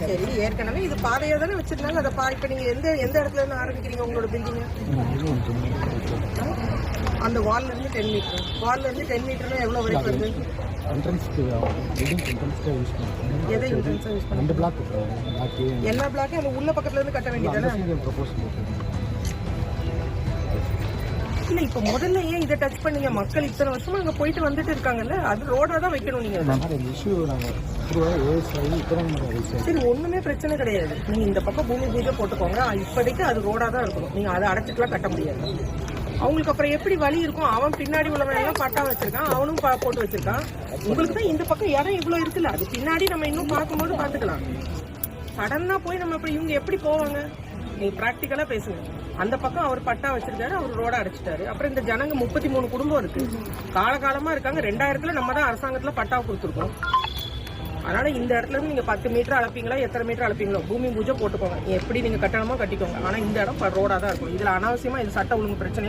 சரி. ஏற்கனவே இது பாதையா தானே வச்சிருந்தாங்க. அதை பா இப்ப நீங்க எந்த எந்த இடத்துல இருந்து ஆரம்பிக்கிறீங்க உங்களோட பில்டிங் அந்த வால்ல இருந்து டென் மீட்டர் வால்ல இருந்து டென் மீட்டர்னா எவ்வளவு வரைக்கும் வருது? என்ட்ரன்ஸ்க்கு பில்டிங் என்ட்ரன்ஸ்க்கு யூஸ் பண்ணுறோம் எதை இன்சூரன்ஸ் யூஸ் பண்ண ரெண்டு பிளாக் பிளாக்கு எல்லா பிளாக்கையும் அந்த உள்ள பக்கத்துல இருந்து கட்ட வேண்டியதானே ப்ரொபோஸ் இல்ல இப்ப முதல்ல ஏன் இதை டச் பண்ணீங்க? மக்கள் இத்தனை வருஷமா அங்க போயிட்டு வந்துட்டு இருக்காங்கல்ல? அது ரோடா தான் வைக்கணும் நீங்க. நாங்கள் சரி ஒண்ணுமே பிரச்சனை கிடையாது. நீங்க இந்த பக்கம் பூமி பூஜை போட்டுக்கோங்க. இப்போதைக்கு அது ரோடா தான் இருக்கணும். நீங்க அதை அடைச்சிட்டுலாம் கட்ட முடியாது. அவங்களுக்கு அப்புறம் எப்படி வழி இருக்கும்? அவன் பின்னாடி உள்ளவன் எல்லாம் பட்டா வச்சிருக்கான். அவனும் போட்டு வச்சிருக்கான். உங்களுக்கு தான் இந்த பக்கம் இடம் இவ்வளவு இருக்குல்ல? அது பின்னாடி நம்ம இன்னும் பார்க்கும்போது பாத்துக்கலாம் சடனா போய் நம்ம இப்ப இவங்க எப்படி போவாங்க? நீங்க பிராக்டிக்கலா பேசுங்க. அந்த பக்கம் அவர் பட்டா வச்சிருக்காரு அவர் ரோட அடைச்சிட்டாரு. அப்புறம் இந்த ஜனங்க முப்பத்தி மூணு குடும்பம் இருக்கு. காலகாலமா இருக்காங்க. ரெண்டாயிரத்துல நம்ம தான் அரசாங்கத்துல பட்டா கொடுத்துருக்கோம். அதனால இந்த இடத்துல இருந்து நீங்க பத்து மீட்டர் அளப்பீங்களா எத்தனை மீட்டர் அளப்பீங்களோ பூமி பூஜை போட்டுக்கோங்க. எப்படி நீங்க கட்டணமோ கட்டிக்கோங்க. ஆனா இந்த இடம் ரோடா தான் இருக்கும் இதுல அனாவசியமா இது சட்ட ஒழுங்கு பிரச்சனை